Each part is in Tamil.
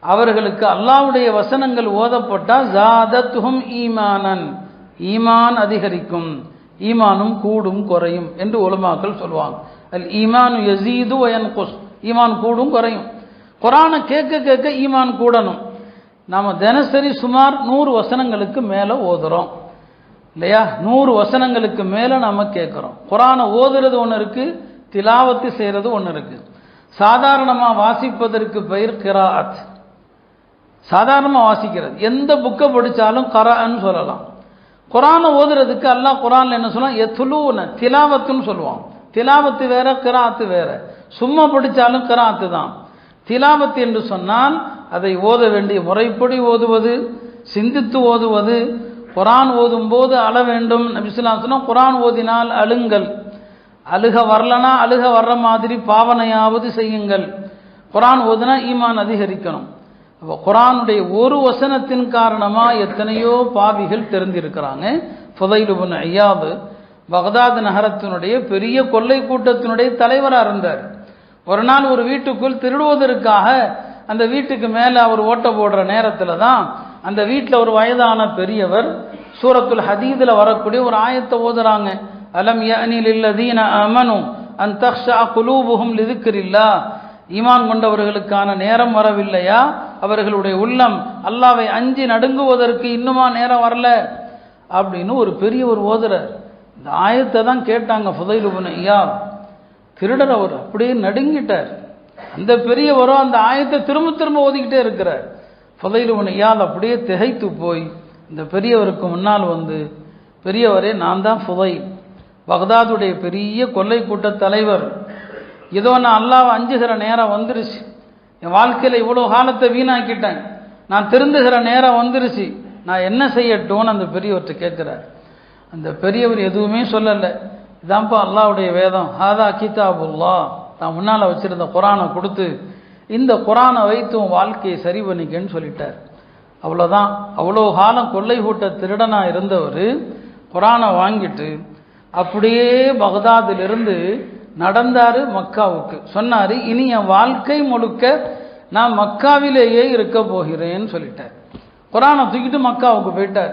அவர்களுக்கு அல்லாவுடைய வசனங்கள் ஓதப்பட்டால் ஜாதத்துஹும் ஈமானன். ஈமான் அதிகரிக்கும். ஈமானும் கூடும் குறையும் என்று உலமாக்கள் சொல்லுவாங்க. அல் ஈமான் யசீது வயன்குஸ். ஈமான் கூடும் குறையும். குரானை கேட்க கேட்க ஈமான் கூடணும். நாம் தினசரி சுமார் நூறு வசனங்களுக்கு மேலே ஓதுறோம். இல்லையா? நூறு வசனங்களுக்கு மேலே நாம் கேட்குறோம். குரானை ஓதுறது ஒன்று இருக்குது திலாவத்து செய்கிறது ஒன்று இருக்குது சாதாரணமாக வாசிப்பதற்கு பெயர் கிராத் சாதாரணமாக வாசிக்கிறது. எந்த புக்கை படித்தாலும் கரான்னு சொல்லலாம். குரானை ஓதுறதுக்கு அல்லாஹ் குரானில் என்ன சொல்லலாம் எத்துலூன திலாவத்துன்னு சொல்லுவான். திலாவத்து வேற கிராத்து வேற. சும்மா படித்தாலும் கிராத்து தான். திலாவத்து என்று சொன்னால் அதை ஓத வேண்டிய முறைப்படி ஓதுவது சிந்தித்து ஓதுவது குரான் ஓதும் போது அழ வேண்டும். நபிசுலாம் சொன்னால் குரான் ஓதினால் அழுங்கள். அழுக வரலனா அழுக வர்ற மாதிரி பாவனையாவது செய்யுங்கள். குரான் ஓதுனா ஈமான் அதிகரிக்கணும். அப்போ குரானுடைய ஒரு வசனத்தின் காரணமாக எத்தனையோ பாவிகள் தெரிந்திருக்கிறாங்க. புதைலுபன் ஐயாது பகதாத் நகரத்தினுடைய பெரிய கொள்ளை கூட்டத்தினுடைய தலைவராக இருந்தார். ஒரு நாள் ஒரு வீட்டுக்குள் திருடுவதற்காக அந்த வீட்டுக்கு மேலே அவர் ஓட்ட போடுற நேரத்தில் தான் அந்த வீட்டில் ஒரு வயதான பெரியவர் சூரத்துல் ஹதீதில் வரக்கூடிய ஒரு ஆயத்தை ஓதுறாங்க. அலம் யனில் இல்லதீன அமனு அந்த தக்ஷா குலூபுகும் லிதுக்கிரில்லா ஈமான் கொண்டவர்களுக்கான நேரம் வரவில்லையா? அவர்களுடைய உள்ளம் அல்லாவை அஞ்சி நடுங்குவதற்கு இன்னுமா நேரம் வரல அப்படின்னு ஒரு பெரிய ஒரு ஓதுறார். இந்த ஆயத்தை தான் கேட்டாங்க புதையிலுபுன ஐயா திருடர் அவர் அப்படியே நடுங்கிட்டார். அந்த பெரியவரோ அந்த ஆயத்தை திரும்ப திரும்ப ஓதிக்கிட்டே இருக்கிறார். புதையிலுபுன ஐயால் அப்படியே திகைத்து போய் இந்த பெரியவருக்கு முன்னால் வந்து பெரியவரே நான் தான் புதை பகதாதுடைய பெரிய கொள்ளை கூட்ட தலைவர். ஏதோ நான் அல்லாவை அஞ்சுகிற நேரம் வந்துருச்சு. என் வாழ்க்கையில் இவ்வளோ காலத்தை வீணாக்கிட்டேன். நான் திருந்துகிற நேரம் வந்துருச்சு. நான் என்ன செய்யட்டும்னு அந்த பெரியவர்கிட்ட கேட்குறார். அந்த பெரியவர் எதுவுமே சொல்லலை. இதான்ப்பா அல்லாவுடைய வேதம். ஹாதா கிதாபுல்லா. தான் முன்னால் வச்சுருந்த குரானை கொடுத்து இந்த குரானை வைத்து உன் வாழ்க்கையை சரி பண்ணிக்கன்னு சொல்லிட்டார். அவ்வளோதான் அவ்வளோ காலம் கொள்ளை கூட்ட திருடனாக இருந்தவர் குரானை வாங்கிட்டு அப்படியே பகதாதிலிருந்து நடந்தார் மக்காவுக்கு. சொன்னார் இனி என் வாழ்க்கை முழுக்க நான் மக்காவிலேயே இருக்க போகிறேன்னு சொல்லிட்டார். குரானை தூக்கிட்டு மக்காவுக்கு போயிட்டார்.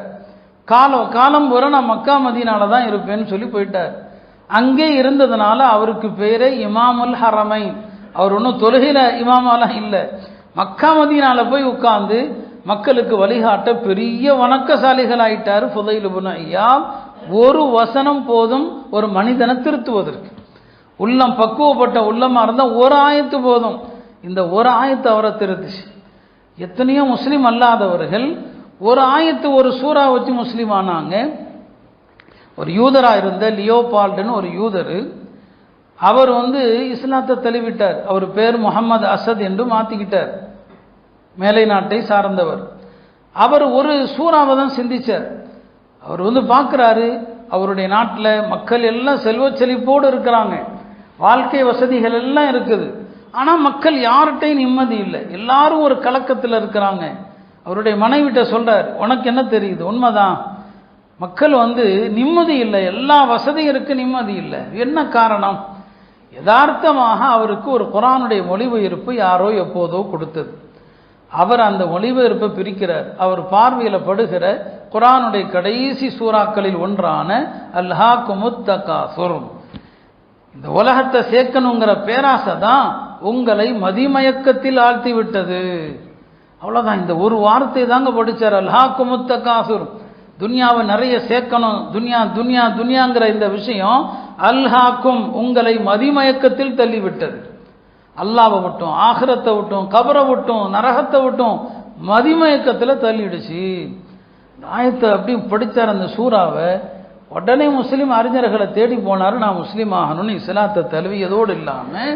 காலம் காலம் பூரா நான் மக்கா மதியனால தான் இருப்பேன்னு சொல்லி போயிட்டார். அங்கே இருந்ததுனால அவருக்கு பேரே இமாமுல் ஹரமை அவர் ஒன்றும் தொழுகையில் இமாமாலாம் இல்லை. மக்கா மதியனால போய் உட்கார்ந்து மக்களுக்கு வழிகாட்ட பெரிய வணக்கசாலிகள் ஆயிட்டார் புதையிலுபுன ஐயா ஒரு வசனம் போதும் ஒரு மனிதனை திருத்துவதற்கு. உள்ளம் பக்குவப்பட்ட உள்ளமாக இருந்தால் ஒரு ஆயத்து போதும். இந்த ஒரு ஆயத்து அவரை திருத்துச்சு. எத்தனையோ முஸ்லீம் அல்லாதவர்கள் ஒரு ஆயத்து ஒரு சூறா வச்சு முஸ்லீம் ஆனாங்க. ஒரு யூதராக இருந்த லியோபால்டுன்னு ஒரு யூதர் அவர் வந்து இஸ்லாத்தை தெளிவிட்டார் அவர் பேர் முகமது அசத் என்று மாற்றிக்கிட்டார் மேலை நாட்டை சார்ந்தவர். அவர் ஒரு சூறாவை தான் சிந்திச்சார். அவர் வந்து பார்க்குறாரு அவருடைய நாட்டில் மக்கள் எல்லாம் செல்வ செழிப்போடு இருக்கிறாங்க. வாழ்க்கை வசதிகள் எல்லாம் இருக்குது. ஆனால் மக்கள் யார்கிட்டையும் நிம்மதி இல்லை. எல்லாரும் ஒரு கலக்கத்தில் இருக்கிறாங்க. அவருடைய மனைவிட்ட சொல்கிறார் உனக்கு என்ன தெரியுது? உண்மைதான். மக்கள் வந்து நிம்மதி இல்லை. எல்லா வசதியும் இருக்குது நிம்மதி இல்லை. என்ன காரணம்? யதார்த்தமாக அவருக்கு ஒரு குரானுடைய மொழிபெயர்ப்பு யாரோ எப்போதோ கொடுத்தது. அவர் அந்த மொழிபெயர்ப்பை பிரிக்கிறார். அவர் பார்வையில் படுகிற குரானுடைய கடைசி சூறாக்களில் ஒன்றான அல்ஹா குமுத்தகாசுர் இந்த உலகத்தை சேர்க்கணுங்கிற பேராசை தான் உங்களை மதிமயக்கத்தில் ஆழ்த்தி விட்டது அவ்வளோதான் இந்த ஒரு வார்த்தை தாங்க படித்தார் அல்ஹா குமுத்தகாசுர் துன்யாவை நிறைய சேர்க்கணும். துன்யா துன்யா துன்யாங்கிற இந்த விஷயம் அல்ஹாக்கும் உங்களை மதிமயக்கத்தில் தள்ளிவிட்டது. அல்லாவை விட்டும் ஆகிரத்தை விட்டும் கபரை விட்டும் நரகத்தை விட்டும் மதிமயக்கத்தில் தள்ளிடுச்சு. ஆயத்தை அப்படி படித்தார் அந்த சூறாவை. உடனே முஸ்லீம் அறிஞர்களை தேடி போனார் நான் முஸ்லீம் ஆகணும்னு இஸ்லாத்தை தழுவியதோடு இல்லாமல்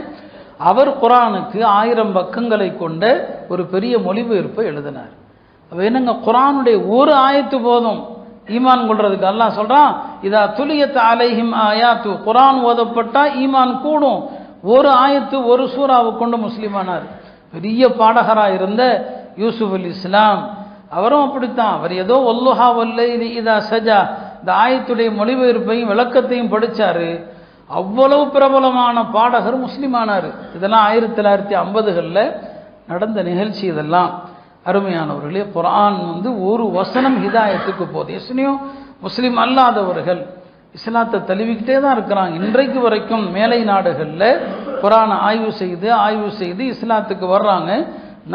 அவர் குரானுக்கு ஆயிரம் பக்கங்களை கொண்ட ஒரு பெரிய மொழிபெயர்ப்பை எழுதினார். அப்போ என்னங்க குரானுடைய ஒரு ஆயத்து போதும்? ஈமான் கொள்றதுக்கு எல்லாம் சொல்கிறான் இதா துலியத் அலைஹிம் ஆயாத்து. குரான் ஓதப்பட்டால் ஈமான் கூடும். ஒரு ஆயத்து ஒரு சூறாவை கொண்டு முஸ்லீமானார் பெரிய பாடகராக இருந்த யூசுப் அல் இஸ்லாம் அவரும் அப்படித்தான். அவர் ஏதோ ஒல்லுஹா ஒல்லை இதா சஜா. இந்த ஆயத்துடைய மொழிபெயர்ப்பையும் விளக்கத்தையும் படித்தார் அவ்வளவு பிரபலமான பாடகர் முஸ்லீமானார் இதெல்லாம் ஆயிரத்தி தொள்ளாயிரத்தி ஐம்பதுகளில் நடந்த நிகழ்ச்சி இதெல்லாம். அருமையானவர்களே குரான் வந்து ஒரு வசனம் ஹிதாயத்துக்கு போகுது. எத்தனையோ முஸ்லீம் அல்லாதவர்கள் இஸ்லாத்தை தழுவிக்கிட்டே தான் இருக்கிறாங்க. இன்றைக்கு வரைக்கும் மேலை நாடுகளில் குரானை ஆய்வு செய்து ஆய்வு செய்து இஸ்லாத்துக்கு வர்றாங்க.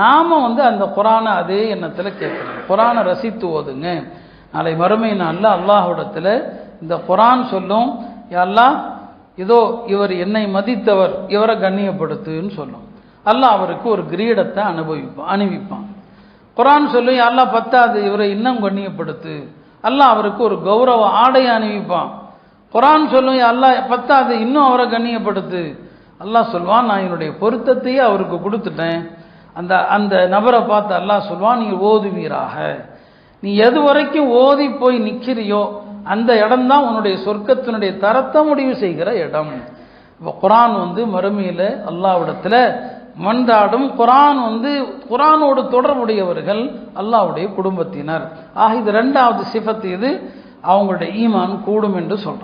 நாம வந்து அந்த குரானை அதே எண்ணத்தில் கேட்குறோம் குரானை ரசித்து ஓதுங்க. நாளை மறுமை நாளில் அல்லாஹுடத்தில் இந்த குரான் சொல்லும். அல்லாஹ் இதோ இவர் என்னை மதித்தவர் இவரை கண்ணியப்படுத்துன்னு சொல்லும். அல்லாஹ் அவருக்கு ஒரு கிரீடத்தை அனுபவிப்பான் அணிவிப்பான். குரான் சொல்லும் எல்லாம் பத்தாது இவரை இன்னும் கண்ணியப்படுத்து. அல்லாஹ் அவருக்கு ஒரு கௌரவ ஆடை அணிவிப்பான். குரான் சொல்லும் அல்லாஹ் பத்தாது இன்னும் அவரை கண்ணியப்படுத்து. அல்லாஹ் சொல்வான் நான் என்னுடைய பொருத்தத்தையே அவருக்கு கொடுத்துட்டேன். அந்த அந்த நபரை பார்த்து அல்லாஹ் சொல்வான் நீ ஓதுவீராக. நீ எது வரைக்கும் ஓதி போய் நிற்கிறியோ அந்த இடம்தான் உன்னுடைய சொர்க்கத்தினுடைய தரத்தை முடிவு செய்கிற இடம். இப்போ குரான் வந்து மறுமையில் அல்லாவிடத்தில் மன்றாடும் குரான் வந்து குரானோடு தொடர்புடையவர்கள் அல்லாவுடைய குடும்பத்தினர். ஆக இது ரெண்டாவது சிஃபத்து இது அவங்களுடைய ஈமான் கூடும் என்று சொல்கிறோம்